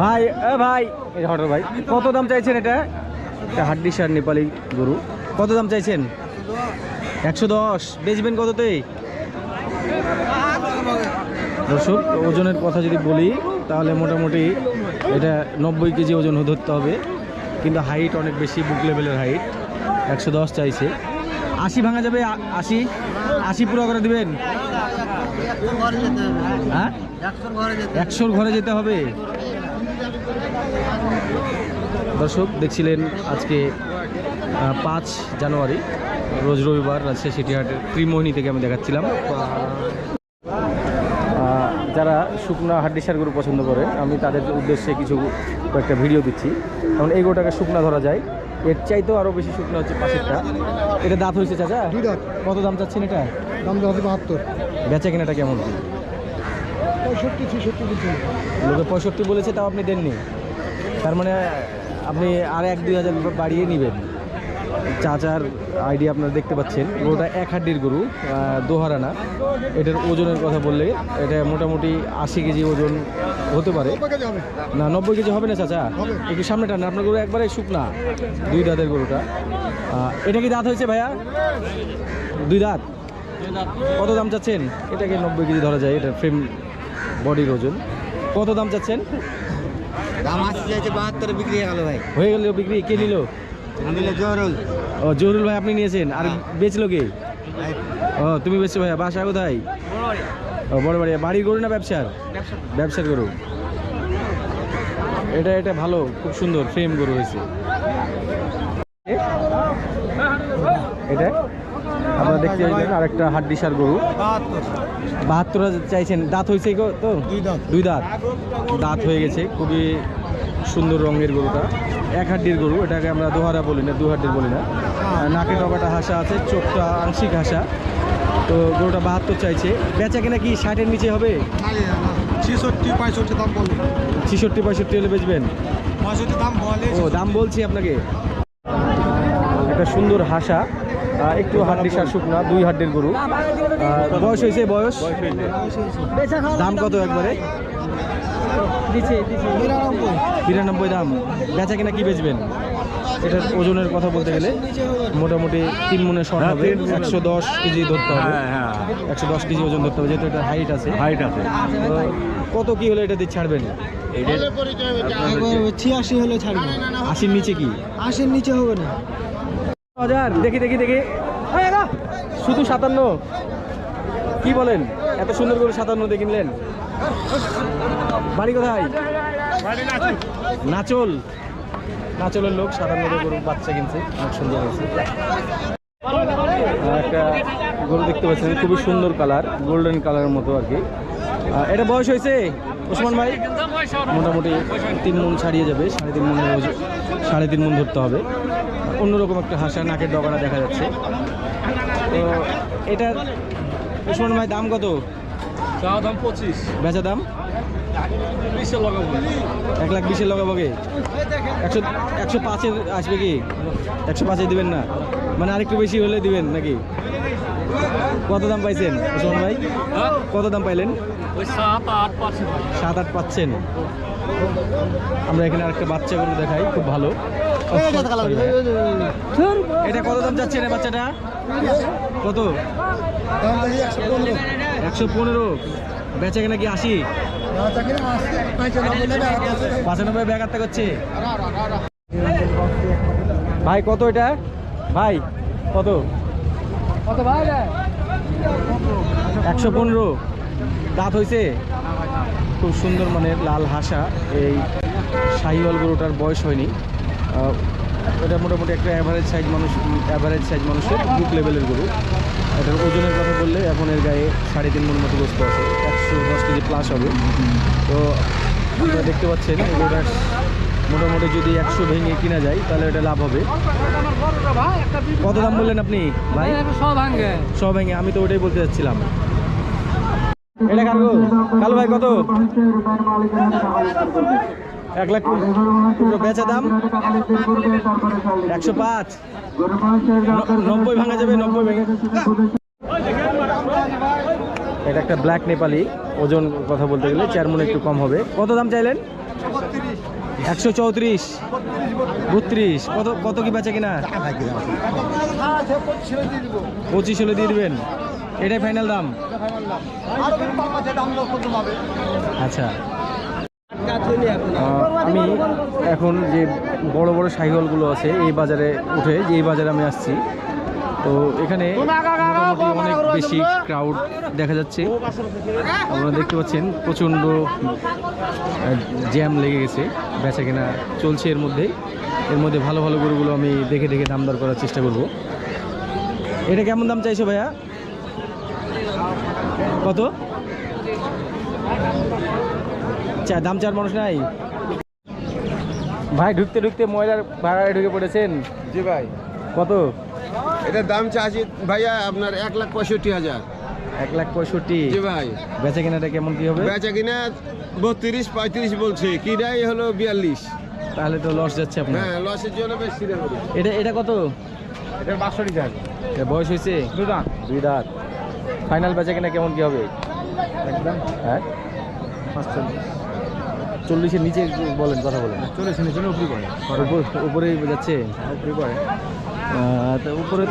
ভাই ভাই। এই হঠাৎ ভাই কত দাম চাইছেন এটা? এটা হাড্ডি সার নেপালি গরু। কত দাম চাইছেন? একশো দশ। বেচবেন কততে? দর্শক ওজনের কথা যদি বলি তাহলে মোটামুটি এটা নব্বই কেজি ওজন ধরতে হবে। কিন্তু হাইট অনেক বেশি বুক লেভেলের হাইট একশো দশ চাইছে। আশি ভাঙা যাবে আশি? আশি পুরো করে দিবেন? হ্যাঁ? একশোর ঘরে যেতে হবে। দর্শক দেখছিলেন আজকে পাঁচ জানুয়ারি রোজ রবিবার রাজশাহী সিটিহাটের ত্রিমোহিনী থেকে আমি দেখাচ্ছিলাম। যারা শুকনা হাড্ডিসার গরু পছন্দ করে আমি তাদের উদ্দেশ্যে কিছু কয়েকটা ভিডিও দিচ্ছি। কারণ এই গরুটাকে শুকনা ধরা যায়। এর চাইতেও আরও বেশি শুকনো হচ্ছে পাশেরটা। এটা দাঁত হয়েছে চাচা? কত দাম চাচ্ছেন এটা? দাম হবে বাহাত্তর। বেচা কেনাটা কেমন? পঁয়ষট্টি ছেষট্টি লোকে পঁয়ষট্টি বলেছে তাও আপনি দেননি। তার মানে আপনি আর এক দুই হাজার বাড়িয়ে নেবেন। চাচার আইডিয়া আপনারা দেখতে পাচ্ছেন। গরুটা এক হাড্ডির গরু দোহারানা। এটার ওজনের কথা বললে এটা মোটামুটি আশি কেজি ওজন হতে পারে। না নব্বই কেজি হবে না চাচা। একটু সামনে টান আপনার গরু একবারে শুকনা দুই দাঁতের গরুটা। এটা কি দাঁত হয়েছে ভাইয়া? দুই দাঁত? কত দাম চাচ্ছেন? এটাকে নব্বই কেজি ধরা যায় এটা ফ্রেম বডির ওজন। কত দাম চাচ্ছেন? দাম আসছে চাইছে বাহাত্তরে বিক্রি হয়ে গেল ভাই। হয়ে গেল বিক্রি কে নিল? জহরুল। ও জহুরুল ভাই আপনি নিয়েছেন আর বেচলো কে? ও তুমি বেচছো ভাইয়া বাসা কোথায়? ও বড় বাড়ি বাড়ির গরু না ব্যবসার? ব্যবসার গরু। এটা এটা ভালো খুব সুন্দর ফ্রেম গরু হয়েছে। এটা? আপনারা দেখতে পাচ্ছেন আরেকটা হাড্ডিসার গরু। বাহাত্তর। চাইছেন। দাঁত হয়েছে গো তো? দুই দাঁত। দাঁত। হয়ে গেছে। খুবই সুন্দর রঙের গরুটা। এক হাড্ডির গরু। এটাকে আমরা দোহারা বলি না দু হাড্ডির বলি না। আর নাকের ডগাটা হাসা আছে চোখটা আংশিক হাসা। তো গরুটা বাহাত্তর চাইছে। বেচা কিনা কি ষাটের নিচে হবে? ছেষট্টি পঁয়ষট্টি দাম বলে। ছিষট্টি পঁয়ষট্টি হলে বেচবেন? পঁয়ষট্টি দাম বলে। ও দাম বলছি আপনাকে। একটা সুন্দর হাসা। একটু হাড্ডি সার শুকনা দুই হাড্ডির গরু। বয়স হয়েছে বয়স? দাম কত একবারে? নিরানব্বই বিরানব্বই দাম। বেচা কিনা কি বেচবেন? এটার ওজনের কথা বলতে গেলে মোটামুটি তিন মনে শর্ট হবে। একশো দশ কেজি ধরতে হবে। একশো দশ কেজি ওজন ধরতে হবে যেহেতু এটা হাইট আছে। হাইট আছে। কত কি হলে এটা দিয়ে ছাড়বেন? ছিয়াশি হলে ছাড়বেন আশির নিচে কি? আশির নিচে হবে না। হাজার। দেখি দেখি দেখি। শুধু সাতান্ন। কি বলেন? এত সুন্দর করে সাতান্ন সাতান্নতে কিনলেন বাড়ি কোথায়? নাচল। নাচলের লোক সাতান্নতে গরু বাচ্চা কিনছে, অনেক সুন্দর হয়েছে। একটা গরু দেখতে পাচ্ছেন, খুবই সুন্দর কালার, গোল্ডেন কালারের মতো আর কি। এটা বয়স হয়েছে? ওসমান ভাই? মোটামুটি তিন মন ছাড়িয়ে যাবে, সাড়ে তিন মন সাড়ে তিন মন ধরতে হবে। অন্যরকম একটা হাসা নাকের ডগাটা দেখা যাচ্ছে। তো এটার ওসমান ভাই দাম কত? দাম পঁচিশ। বেচা দাম? লাগাবো। এক লাখ বিশের লগাবগে একশো একশো পাঁচের আসবে কি? একশো পাঁচে দিবেন না? মানে আরেকটু বেশি হলে দিবেন নাকি? কত দাম পাইছেন ওসমান ভাই? কত দাম পাইলেন? সাত আট পাচ্ছেন। আমরা এখানে আরেকটা বাচ্চা গরু দেখাই খুব ভালো। এটা কত দাম যাচ্ছে রে বাচ্চাটা? কত? একশো পনেরো। বেচা কিনা কি আশি? পঁচানব্বই ব্যাগ আত্মা করছে। ভাই, কত এটা? ভাই, কত? একশো পনেরো। দাঁত হয়েছে খুব সুন্দর মানে লাল হাসা। এই শাহিওয়াল গরুটার বয়স হয়নি। এটা মোটামুটি একটা অ্যাভারেজ সাইজ মানুষ অ্যাভারেজ সাইজ মানুষের বুক লেভেলের গরু। এটার ওজনের কথা বললে এখন এর গায়ে সাড়ে তিন মন মতো গোস্ত আছে। একশো দশ কেজি প্লাস হবে। তো আপনারা দেখতে পাচ্ছেন, এই গরুটার মোটামুটি যদি একশো ভেঙে কিনা যায়, তাহলে এটা লাভ হবে। কত দাম বললেন আপনি, ভাই? সব ভেঙে, আমি তো ওটাই বলতে যাচ্ছিলাম। এটা কালু ভাই কত? এক লাখ বেচা দাম একশো পাঁচ। নব্বই ভাঙা যাবে, নব্বই ভেঙে এটা একটা ব্ল্যাক নেপালি ওজন কথা বলতে গেলে, চার একটু কম হবে। কত দাম চাইলেন? একশো চৌত্রিশ। বত্রিশ। কত কত কি বেচে কিনা? পঁচিশ হলে দিয়ে দিবেন। এটাই ফাইনাল দাম। আচ্ছা। আমি এখন যে বড় বড় সাইকেলগুলো আছে, এই বাজারে উঠে যে এই বাজারে আমি আসছি। তো এখানে অনেক বেশি ক্রাউড দেখা যাচ্ছে। আপনারা দেখতে পাচ্ছেন প্রচণ্ড জ্যাম লেগে গেছে বেচা কেনা চলছে এর মধ্যে। এর মধ্যে ভালো ভালো গরুগুলো আমি দেখে দেখে দাম দর করার চেষ্টা করব। এটা কেমন দাম চাইছো ভাইয়া? কত? চা দাম চার মানুষ নাই? ভাই ঢুকতে ঢুকতে ময়লার ভাড়ায় ঢুকে পড়েছেন। জি ভাই। কত? এটার দাম চাচ্ছি ভাইয়া আপনার এক লাখ পঁয়ষট্টি হাজার। এক লাখ পঁয়ষট্টি। জি ভাই। বেচা কেনাটা কেমন কি হবে? বেচা কিনা বত্রিশ পঁয়ত্রিশ বলছে কিনাই হলো বিয়াল্লিশ। তাহলে তো লস যাচ্ছে আপনার। হ্যাঁ লসের জন্য বেশি এটা এটা কত? এটা বাষট্টি হাজার। এটা বয়স হয়েছে? দু দাম দুই দাঁত। ফাইনাল বেচা কেনা কেমন কি হবে? একদম। হ্যাঁ? চল্লিশের নিচে বলেন কথা বলেন। চল্লিশের নিচে উপরি করে উপরে যাচ্ছে? উপরি তো উপরে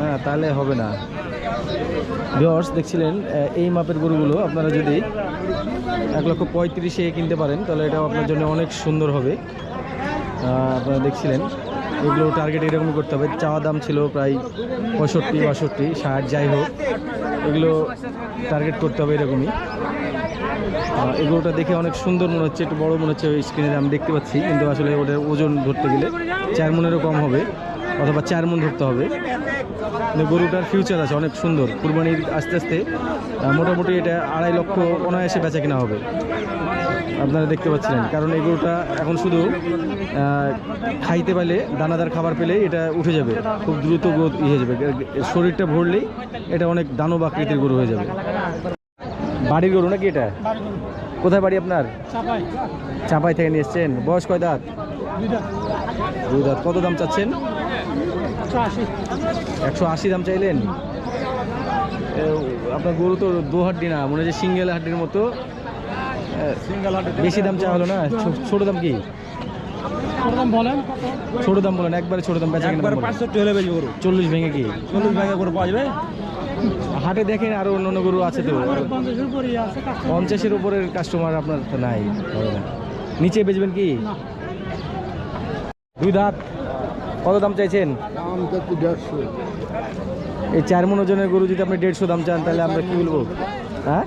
না তাহলে হবে না। ভিওর্স দেখছিলেন এই মাপের গরুগুলো আপনারা যদি এক লক্ষ পঁয়ত্রিশে কিনতে পারেন তাহলে এটা আপনার জন্য অনেক সুন্দর হবে। আপনারা দেখছিলেন এগুলো টার্গেট এরকমই করতে হবে। চাওয়া দাম ছিল প্রায় পঁয়ষট্টি বাষট্টি ষাট যাই হোক। এগুলো টার্গেট করতে হবে এরকমই। এগুলোটা দেখে অনেক সুন্দর মনে হচ্ছে, একটু বড় মনে হচ্ছে ওই স্ক্রিনে আমি দেখতে পাচ্ছি, কিন্তু আসলে ওটার ওজন ধরতে গেলে চার মনেরও কম হবে, অথবা চার মন ধরতে হবে। গরুটার ফিউচার আছে, অনেক সুন্দর, কুরবানির আস্তে আস্তে মোটামুটি এটা আড়াই লক্ষ অনায়াসে বেচা কেনা হবে। আপনারা দেখতে পাচ্ছিলেন, কারণ এই গরুটা এখন শুধু খাইতে পারলে, দানাদার খাবার পেলে এটা উঠে যাবে, খুব দ্রুত গ্রোথ ইয়ে যাবে, শরীরটা ভরলেই এটা অনেক দানব আকৃতির গরু হয়ে যাবে। বাড়ির গরু নাকি এটা? কোথায় বাড়ি আপনার? চাপাই। থেকে নিয়ে এসছেন। বয়স কয় দাঁত? দুই দাঁত। কত দাম চাচ্ছেন? একশো আশি। দাম চাইলেন? আপনার গরু তো দু হাড্ডি না মনে হচ্ছে সিঙ্গেল হাড্ডির মতো। সিঙ্গেল বেশি দাম চা হলো না? ছোট দাম কি? ছোট দাম বলেন। একবারে ছোট দাম বেচা চল্লিশ ভেঙে কি? চল্লিশ ভেঙে করে পাওয়া যাবে। হাটে দেখেন আরও অন্য অন্য গরু আছে তো। পঞ্চাশের উপরের কাস্টমার আপনার তো নাই। নিচে বেচবেন কি? দুই দাঁত। কত দাম চাইছেন? এই চার মন ওজনের গরু যদি আপনি দেড়শো দাম চান তাহলে আমরা কি বলব? হ্যাঁ?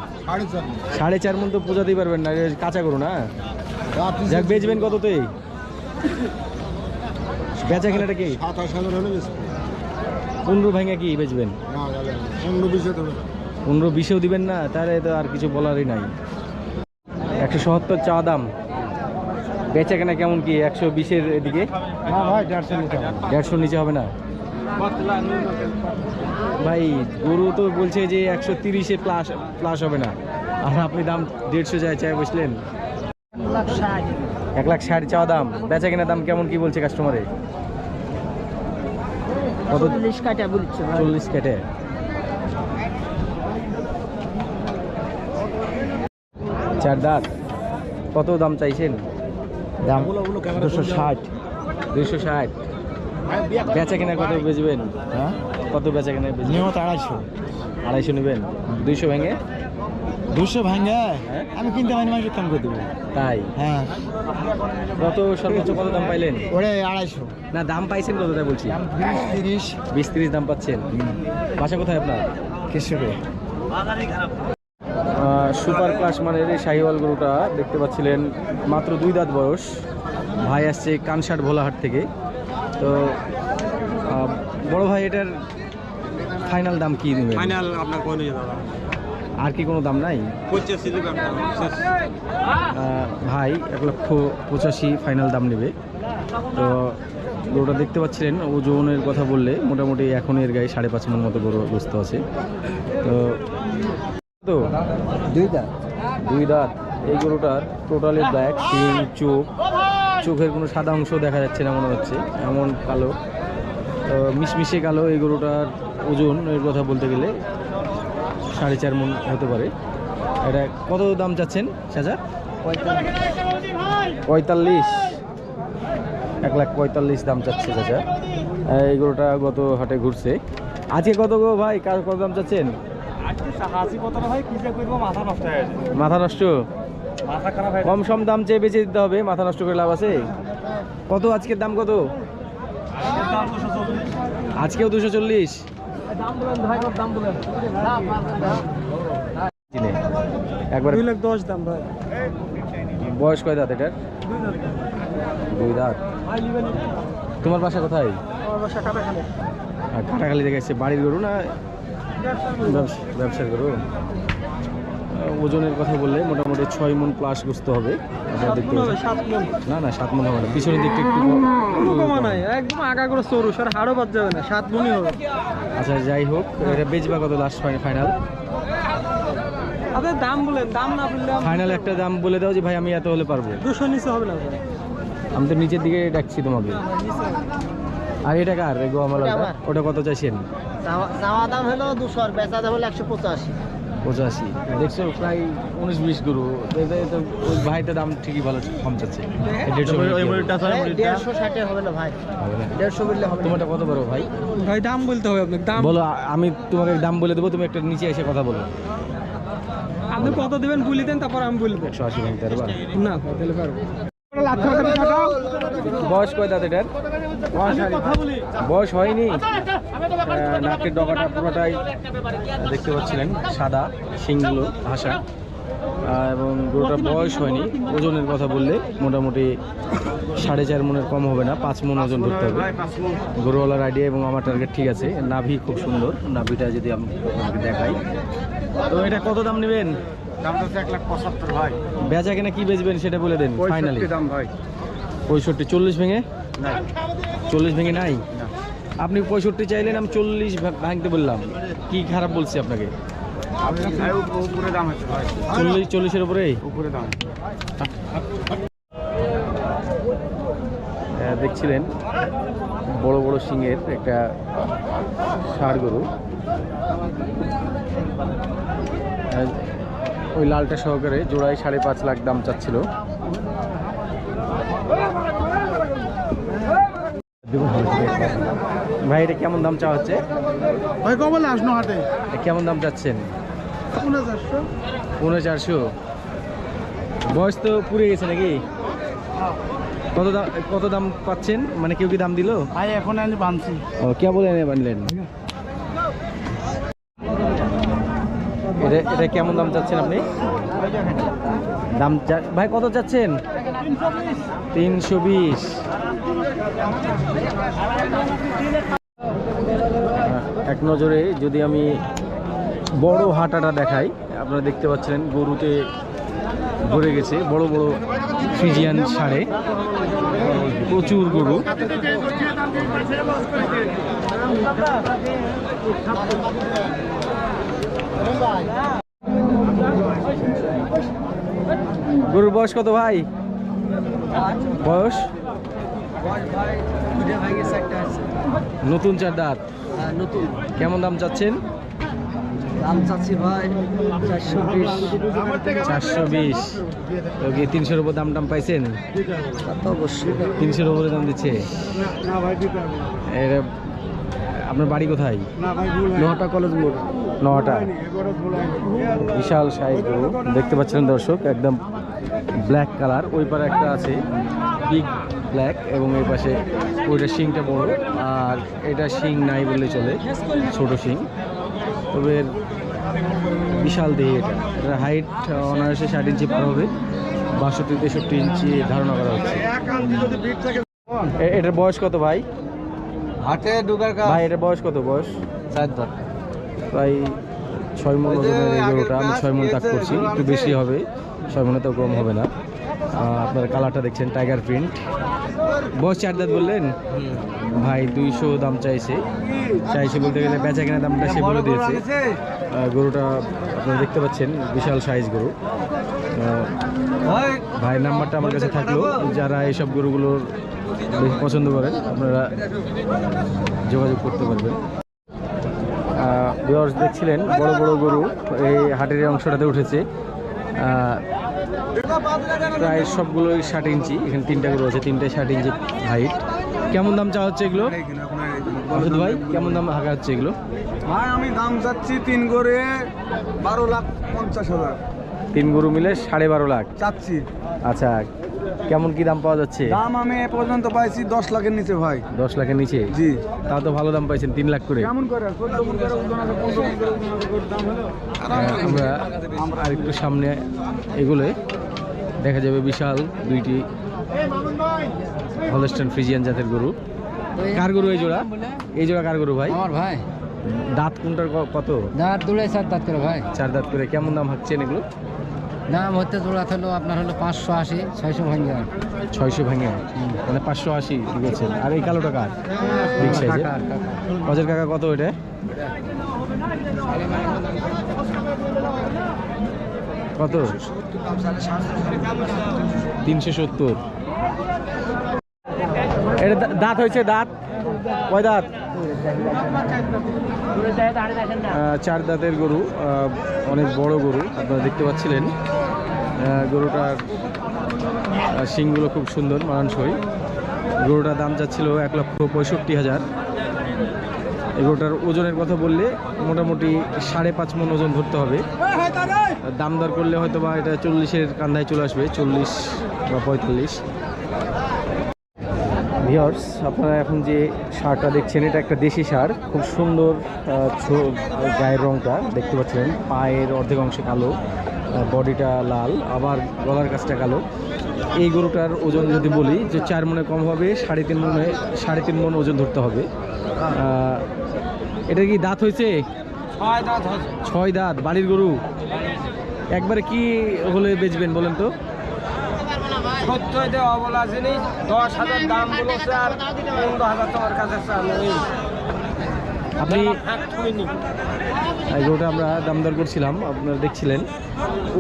সাড়ে চার মন। তো পূজাতেই পারবেন না কাঁচা গরু না? যাক বেচবেন কততে বেচা কিনাটা কি? সাতাশ হাজার হলে বেশি পনেরো ভেঙে কি বেচবেন? পনেরো বিশেও দিবেন না তাহলে তো আর কিছু বলারই নাই। একশো সত্তর চা দাম। বেচা কেনা কেমন কি? একশো বিশের এদিকে? দেড়শো দেড়শোর নিচে হবে না? ভাই গরু তো বলছে যে একশো তিরিশে প্লাস প্লাস হবে না। আর আপনি দাম দেড়শো যায় চাই বসলেন এক লাখ ষাট। চাওয়া দাম। বেচা কেনা দাম কেমন কি বলছে কাস্টমারে কত? চল্লিশ কাটা বলছে চল্লিশ কেটে চার দাঁত। কত দাম চাইছেন? দাম দুশো ষাট। দুশো ষাট। বেচা কেনা কত বেচবেন? হ্যাঁ? কত বেচা কেনা বেচবেন আড়াইশো। আড়াইশো নেবেন। দুইশো ভেঙে? দুশো হ্যাঁ? আমি কিনতে পারি মানুষ কম করে দেবো তাই? হ্যাঁ। কত সর্বোচ্চ কত দাম পাইলেন? ওরে আড়াইশো। না দাম পাইছেন কত তাই বলছি? বিশ তিরিশ বিশ তিরিশ দাম পাচ্ছেন? বাসা কোথায় আপনার? কেশরে সুপার ক্লাস মানের এই শাহিওয়াল গরুটা দেখতে পাচ্ছিলেন মাত্র দুই দাঁত বয়স। ভাই আসছে কানসাট ভোলাহাট থেকে। তো বড় ভাই এটার ফাইনাল দাম কি নেবেন ফাইনাল আপনার কোন দাদা আর কি কোনো দাম নাই? ভাই এক লক্ষ পঁচাশি ফাইনাল দাম নেবে। তো গরুটা দেখতে পাচ্ছিলেন ওজনের কথা বললে মোটামুটি এখন এর গায়ে সাড়ে পাঁচ মন মতো গরু গ্রস্ত আছে। তো তো দুই দাঁত। দুই দাঁত। এই গরুটার টোটালি ব্ল্যাক সিং চোখ। চোখের কোনো সাদা অংশ দেখা যাচ্ছে না মনে হচ্ছে এমন কালো। মিশমিশে কালো এই গরুটার ওজন এর কথা বলতে গেলে। সাড়ে চার মন হতে পারে। এটা কত দাম চাচ্ছেন চাচা পঁয়তাল্লিশ। এক লাখ পঁয়তাল্লিশ দাম চাচ্ছে চাচা এই গরুটা গত হাটে ঘুরছে। আজকে কত গো ভাই? কার কত দাম চাচ্ছেন? মাথা নষ্ট কম সম দাম চেয়ে বেঁচে দিতে হবে মাথা নষ্ট করে লাভ আছে? কত আজকের দাম কত? আজকেও দুশো চল্লিশ। একবার দুই লাখ দশ দাম ভাই। বয়স কয় দাঁত এটার? দুই দাঁত। তোমার বাসা কোথায়? কাটাখালি। থেকে এসছে বাড়ির গরু না ব্যবস- ব্যবসার গরু? ওজনের কথা বললে মোটামুটি ছয় মন প্লাস গুছতে হবে। আপনারা দেখতে না না সাত মন হবে না। পিছনের দিকটা একটু একদম আগা করে সরু সার হাড়ও বাদ যাবে না সাত মনই হবে। আচ্ছা যাই হোক এটা বেচবা কত লাস্ট ফাইনাল আপনার দাম বলেন দাম না বললে ফাইনাল একটা দাম বলে দাও যে ভাই আমি এত হলে পারব। দুশো নিচে হবে না আমি তো নিচের দিকে ডাকছি তোমাকে। আর এটা কার। ওটা? কত চাইছেন? চাওয়া দাম হলো দুশো আর বেচা দাম হলো একশো পঁচাশি। পঁচাশি। দেখছ প্রায় উনিশ বিশ গরু। ওই ভাইটা দাম ঠিকই ভালো কম চাচ্ছে। এই দেড়শো করে কি হবে? দেড়শো ষাটে হবে না ভাই। দেড়শো বললে হবে তোমারটা কত বড় ভাই? ভাই দাম বলতে হবে আপনাকে দাম। বলো আমি তোমাকে দাম বলে দেবো তুমি একটা নিচে এসে কথা বলো। আপনি কত দেবেন বলি দেন তারপর আমি বলব একশো আশি ভাঙতে পারবা? না তাহলে পারব। বয়স কয় দাঁত এটার? বয়স হয়নি। আহ, নাকের ডগাটা পুরোটাই দেখতে পাচ্ছিলেন সাদা শিংগুলো হাসা এবং গরুটার বয়স হয়নি। ওজনের কথা বললে মোটামুটি সাড়ে চার মনের কম হবে না পাঁচ মন ওজন ধরতে হবে। গরুওয়ালার আইডিয়া এবং আমার টার্গেট ঠিক আছে। নাভি খুব সুন্দর। নাভিটা যদি আমি আপনাকে দেখাই। তো এটা কত দাম নেবেন? বেচা কেনা কি বেচবেন সেটা বলে দেন ফাইনালি দাম ভাই। পঁয়ষট্টি চল্লিশ ভেঙে? চল্লিশ ভেঙে নাই? আপনি পঁয়ষট্টি চাইলেন আমি চল্লিশ ভাঙতে বললাম। কি খারাপ বলছি আপনাকে? চল্লিশ চল্লিশের উপরে? দেখছিলেন বড় বড় সিংয়ের একটা ষাড় গরু। ওই লালটা সহকারে জোড়ায় সাড়ে পাঁচ লাখ দাম চাচ্ছিল। ভাই এটা কেমন দাম চাওয়া হচ্ছে? ভাই কবে আসনো হাটে। কেমন দাম চাচ্ছেন? পনেরো চারশো বয়স তো পুড়ে গেছে নাকি? কত দাম কত দাম পাচ্ছেন? মানে কেউ কি দাম দিল? ভাই এখন আমি বানছি। ও কে বলে এনে বানলেন? এটা এটা কেমন দাম চাচ্ছেন আপনি? দাম ভাই কত চাচ্ছেন? তিনশো বিশ। এক নজরে যদি আমি বড় হাঁটাটা দেখাই, আপনারা দেখতে পাচ্ছেন গরুতে ভরে গেছে বড় বড় ফ্রিজিয়ান সারে। প্রচুর গরু। গরুর বয়স কত ভাই? বয়স? নতুন চার দাঁত নতুন। কেমন দাম চাচ্ছেন? দাম চাচ্ছি ভাই চারশো বিশ। চারশো বিশ। তিনশোর উপর দাম টাম পাইছেন? অবশ্যই। তিনশোর উপরে দাম দিচ্ছে? এটা আপনার বাড়ি কোথায়? নোহাটা কলেজ মোড়। নোহাটা। বিশাল সাইজ দেখতে পাচ্ছেন দর্শক একদম ব্ল্যাক কালার। ওই পারে একটা আছে। বিগ ব্ল্যাক এবং এর পাশে ওইটা শিংটা বড় আর এটা শিং নাই বললে চলে ছোট শিং। তবে এর বিশাল দেহ এটা। এটার হাইট অনায়াসে ষাট ইঞ্চি পার হবে বাষট্টি তেষট্টি ইঞ্চি ধারণা করা হচ্ছে। এটার বয়স কত ভাই? হাটে ঢুকার ভাই এটার বয়স কত বয়স? চার ধর। প্রায় ছয় মন ওজনের এই গরুটা আমি ছয় মন তাক করছি একটু বেশি হবে ছয় মনে তো কম হবে না। আপনার কালারটা দেখছেন টাইগার প্রিন্ট বয়স চার বললেন? ভাই, দুইশো দাম চাইছে। চাইছে বলতে গেলে বেচা কেনা দামটা সে বলে দিয়েছে। গরুটা আপনারা দেখতে পাচ্ছেন, বিশাল সাইজ গরু। ভাই নাম্বারটা আমার কাছে থাকল। যারা এইসব গরুগুলোর বেশি পছন্দ করেন, আপনারা যোগাযোগ করতে পারবেন। দেখছিলেন, বড় বড় গরু এই হাটের অংশটাতে উঠেছে। প্রায় সবগুলোই ষাট ইঞ্চি এখানে তিনটা গরু আছে তিনটে ষাট ইঞ্চি হাইট কেমন দাম চাওয়া হচ্ছে এগুলো? ভাই কেমন দাম হাঁকা হচ্ছে এগুলো? ভাই আমি দাম চাচ্ছি তিন করে বারো লাখ পঞ্চাশ হাজার। তিন গরু মিলে সাড়ে বারো লাখ। চাচ্ছি। আচ্ছা কেমন কি দাম পাওয়া যাচ্ছে? দাম আমি এ পর্যন্ত পাইছি দশ লাখের নিচে ভাই। দশ লাখের নিচে? জি। তাও তো ভালো দাম পাইছেন তিন লাখ করে। করে? করে করে আহ, আমরা আরেকটু সামনে এগুলোয় দেখা যাবে বিশাল দুইটি হলস্টান ফ্রিজিয়ান জাতের গরু। কার গরু এই জোড়া? এই জোড়া কার গরু ভাই? আমার ভাই। দাঁত কোনটার কত? দাঁত দুলাই চার দাঁত করে ভাই। চার দাঁত করে। কেমন দাম হাঁকছেন এগুলো? দাম হতে জোড়া হলো আপনার হলো পাঁচশো আশি ছয়শো ভাঙ্গা ছয়শো ভেঙে মানে পাঁচশো আশি ঠিক আছে। আর এই কালো কার? বিগ কাকা কত এটা? কত? তিনশো সত্তর। এটা দাঁত হয়েছে দাঁত? কয় দাঁত? চার দাঁতের গরু অনেক বড় গরু, আপনারা দেখতে পাচ্ছিলেন। গরুটার শিংগুলো খুব সুন্দর, মানানসই। গরুটার দাম যাচ্ছিল এক লক্ষ পঁয়ষট্টি হাজার। এই গরুটার ওজনের কথা বললে মোটামুটি সাড়ে পাঁচ মন ওজন ধরতে হবে। দাম দর করলে হয়তো বা এটা চল্লিশের কান্দায় চলে আসবে, চল্লিশ বা পঁয়তাল্লিশ। ভিওর্স আপনারা এখন যে সারটা দেখছেন, এটা একটা দেশি সার। খুব সুন্দর গায়ের রংটা, দেখতে পাচ্ছেন। পায়ের অর্ধেক অংশে কালো বডিটা লাল, আবার গলার কাছটা কালো। এই গরুটার ওজন যদি বলি, যে চার মনে কম হবে, সাড়ে তিন মনে, সাড়ে তিন মন ওজন ধরতে হবে। এটা কি দাঁত হয়েছে? ছয় দাঁত বাড়ির গরু? একবারে কি হলে বেচবেন বলেন তো? আপনি এই গরুটা আমরা দাম দর করছিলাম আপনারা দেখছিলেন।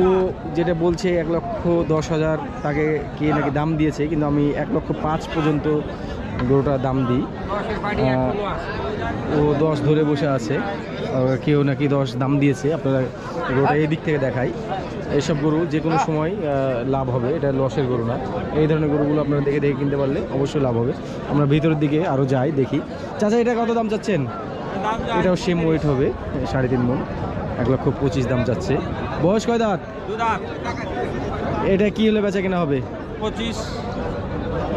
ও যেটা বলছে এক লক্ষ দশ হাজার তাকে কে নাকি দাম দিয়েছে কিন্তু আমি এক লক্ষ পাঁচ পর্যন্ত গরুটার দাম দিই। ও দশ ধরে বসে আছে। কেউ নাকি দশ দাম দিয়েছে। আপনারা গরুটা এই দিক থেকে দেখাই। এইসব গরু যে কোনো সময় লাভ হবে। এটা লসের গরু না। এই ধরনের গরুগুলো আপনারা দেখে দেখে কিনতে পারলে অবশ্যই লাভ হবে। আমরা ভিতরের দিকে আরও যাই দেখি। চাচা এটা কত দাম চাচ্ছেন? এটাও সেম ওয়েট হবে সাড়ে তিন মন এক লক্ষ পঁচিশ দাম যাচ্ছে বয়স কয় দাঁত। এটা কি হলে বেচা কেনা হবে? পঁচিশ।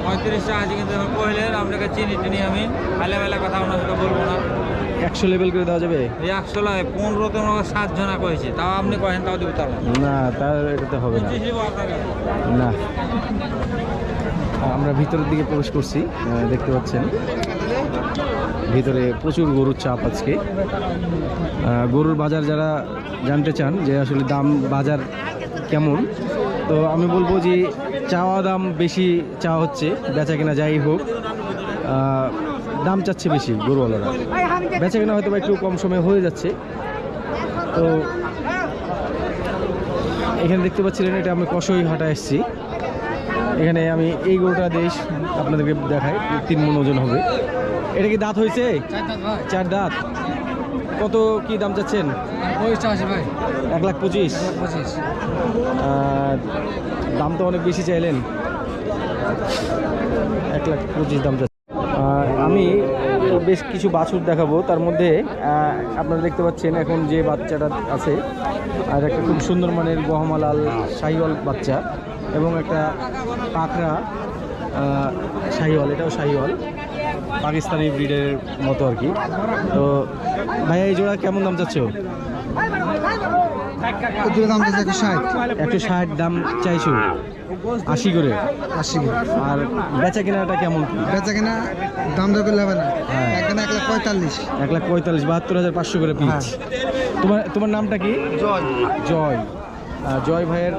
পঁয়ত্রিশ টাকা আছে কিন্তু আমি কহিলেন আপনাকে চিনি টিনি আমি ভালো ভালো কথা ওনার সাথে বলব না। একশো লেভেল করে দেওয়া যাবে? এই একশো লাগে পনেরো তো সাত জনা কয়েছে তাও আপনি কহেন তাও দিব তার না তার এটাতে হবে না। না। আমরা ভিতরের দিকে প্রবেশ করছি দেখতে পাচ্ছেন। ভিতরে প্রচুর গরুর চাপ আজকে। গরুর বাজার যারা জানতে চান যে আসলে দাম বাজার কেমন তো আমি বলব যে চাওয়া দাম বেশি চাওয়া হচ্ছে বেচা কেনা যাই হোক। দাম চাচ্ছে বেশি গরুওয়ালারা। বেচা কেনা হয়তো বা একটু কম সময় হয়ে যাচ্ছে। তো এখানে দেখতে পাচ্ছিলেন এটা আমি কষই হাটা এসেছি। এখানে আমি এই গরুটা দেশ আপনাদেরকে দেখাই তিন মন ওজন হবে। এটা কি দাঁত হয়েছে? চার দাঁত। কত কি দাম চাচ্ছেন ভাই। এক লাখ পঁচিশ। দাম তো অনেক বেশি চাইলেন। এক লাখ পঁচিশ দাম চাচ্ছেন আর আমি বেশ কিছু বাছুর দেখাবো। তার মধ্যে আপনারা দেখতে পাচ্ছেন এখন যে বাচ্চাটা আছে। আর একটা খুব সুন্দর মানের গহমালাল শাহিওয়াল বাচ্চা এবং একটা পাখরা শাহিওয়াল এটাও শাহিওয়াল। পাকিস্তানি ব্রিডের মতো আর কি। তো ভাইয়া এই জোড়া কেমন দাম চাচ্ছ? দাম একশো ষাট। দাম চাইছো? আশি করে। আশি আর বেচা কেনাটা কেমন? বেচা কিনা দাম দর করলে হবে না। হ্যাঁ। একদম এক লাখ পঁয়তাল্লিশ। এক লাখ পঁয়তাল্লিশ বাহাত্তর হাজার পাঁচশো করে পিচ। তোমার তোমার নামটা কি? জয়। জয়। জয় ভাইয়ের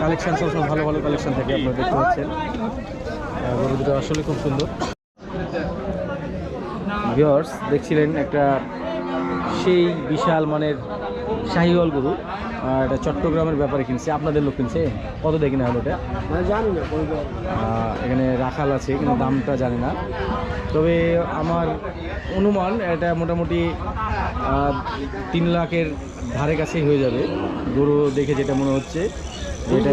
কালেকশন সবসময় ভালো ভালো কালেকশন থাকে আপনারা দেখতে পাচ্ছেন। গরু দুটো আসলে খুব সুন্দর। ভিওর্স দেখছিলেন একটা সেই বিশাল মানের শাহিওয়াল গরু আহ, এটা চট্টগ্রামের ব্যাপারে কিনছে। আপনাদের লোক কিনছে? কত দেখি না হলো এটা? জানি না এখানে রাখাল আছে কিন্তু দামটা জানি না। তবে আমার অনুমান এটা মোটামুটি তিন লাখের ধারে কাছেই হয়ে যাবে। গরু দেখে যেটা মনে হচ্ছে এটা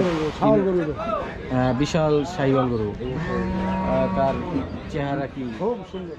হ্যাঁ, বিশাল সাইওয়াল গরু। তার চেহারা কি? খুব সুন্দর।